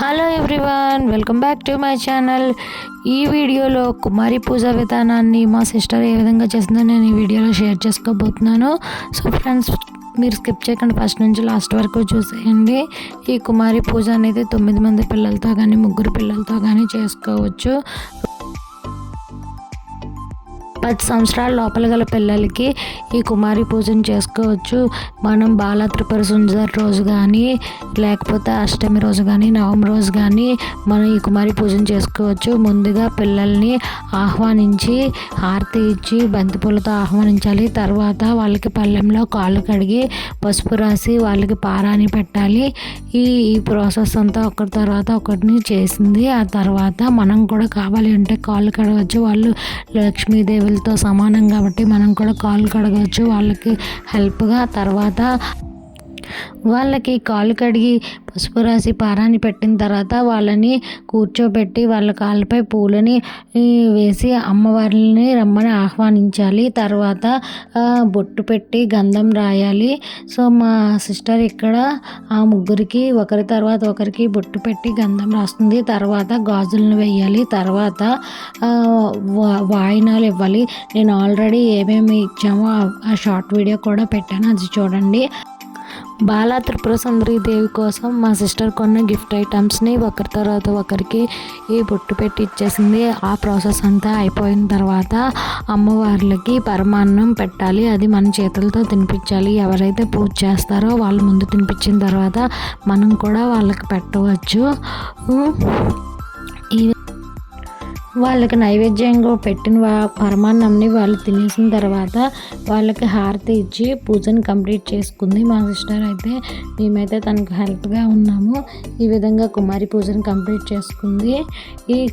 Hello everyone welcome back to my channel ఈ వీడియోలో కుమారి పూజ విధానాన్ని మా సిస్టర్ ఏ విధంగా చేసిందో నేను ఈ వీడియోలో షేర్ చేసుకోబోతున్నాను. సో ఫ్రెండ్స్ మీరు స్కిప్ చేయకుండా ఫస్ట్ నుంచి లాస్ట్ వరకు చూసేయండి. ఈ కుమారి పూజ అనేది తొమ్మిది మంది పిల్లలతో కానీ ముగ్గురు పిల్లలతో కానీ చేసుకోవచ్చు. పది సంవత్సరాల లోపల గల పిల్లలకి ఈ కుమారి పూజను చేసుకోవచ్చు. మనం బాల త్రిపుర సుందర్ రోజు కానీ లేకపోతే అష్టమి రోజు కానీ నవమి రోజు కానీ మనం ఈ కుమారి పూజను చేసుకోవచ్చు. ముందుగా పిల్లల్ని ఆహ్వానించి హారతి ఇచ్చి బంతిపూలతో ఆహ్వానించాలి. తర్వాత వాళ్ళకి పళ్ళెంలో కాళ్ళు కడిగి పసుపు రాసి వాళ్ళకి పారాని పెట్టాలి. ఈ ఈ ప్రాసెస్ అంతా ఒకటి తర్వాత ఒకటిని చేసింది. ఆ తర్వాత మనం కూడా కావాలి అంటే కాళ్ళు కడవచ్చు. వాళ్ళు లక్ష్మీదేవి దేవులతో సమానం కాబట్టి మనం కూడా కాళ్ళు కడగవచ్చు. వాళ్ళకి హెల్ప్గా తర్వాత వాళ్ళకి కాలు కడిగి పసుపు రాసి పారాన్ని పెట్టిన తర్వాత వాళ్ళని కూర్చోబెట్టి వాళ్ళ కాళ్ళపై పూలని వేసి అమ్మవారిని రమ్మని ఆహ్వానించాలి. తర్వాత బొట్టు పెట్టి గంధం రాయాలి. సో మా సిస్టర్ ఇక్కడ ఆ ముగ్గురికి ఒకరి తర్వాత ఒకరికి బొట్టు పెట్టి గంధం రాస్తుంది. తర్వాత గాజులను వేయాలి తర్వాత వాయినాలు ఇవ్వాలి. నేను ఆల్రెడీ ఏమేమి ఇచ్చామో ఆ షార్ట్ వీడియో కూడా పెట్టాను. అది చూడండి. బాలా త్రిపుర దేవి కోసం మా సిస్టర్ కొన్న గిఫ్ట్ ఐటమ్స్ని ఒకరి తర్వాత ఒకరికి ఈ బొట్టు పెట్టి ఇచ్చేసింది. ఆ ప్రాసెస్ అంతా అయిపోయిన తర్వాత అమ్మవార్లకి పరమాన్నం పెట్టాలి. అది మన చేతులతో తినిపించాలి. ఎవరైతే పూజ చేస్తారో వాళ్ళు ముందు తినిపించిన తర్వాత మనం కూడా వాళ్ళకి పెట్టవచ్చు. ఈ వాళ్ళకి నైవేద్యంగా పెట్టిన పరమాన్నంని వాళ్ళు తినేసిన తర్వాత వాళ్ళకి హారతి ఇచ్చి పూజను కంప్లీట్ చేసుకుంది మా సిస్టర్ అయితే. మేమైతే తనకు హెల్ప్గా ఉన్నాము. ఈ విధంగా కుమారి పూజను కంప్లీట్ చేసుకుంది. ఈ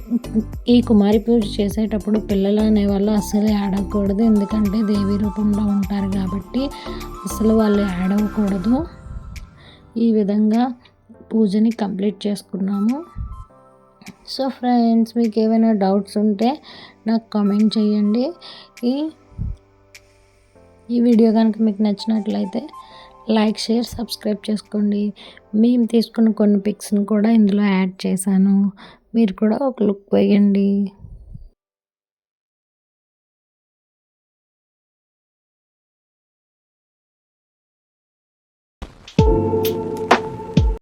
ఈ కుమారి పూజ చేసేటప్పుడు పిల్లలు అనేవాళ్ళు అస్సలు ఆడకూడదు ఎందుకంటే దేవి రూపంలో ఉంటారు కాబట్టి అసలు వాళ్ళు ఆడవకూడదు ఈ విధంగా పూజని కంప్లీట్ చేసుకున్నాము. సో ఫ్రెండ్స్ మీకు ఏమైనా డౌట్స్ ఉంటే నాకు కామెంట్ చేయండి. ఈ ఈ వీడియో కనుక మీకు నచ్చినట్లయితే లైక్ షేర్ సబ్స్క్రైబ్ చేసుకోండి. మేము తీసుకున్న కొన్ని పిక్స్ని కూడా ఇందులో యాడ్ చేశాను. మీరు కూడా ఒక లుక్ వేయండి.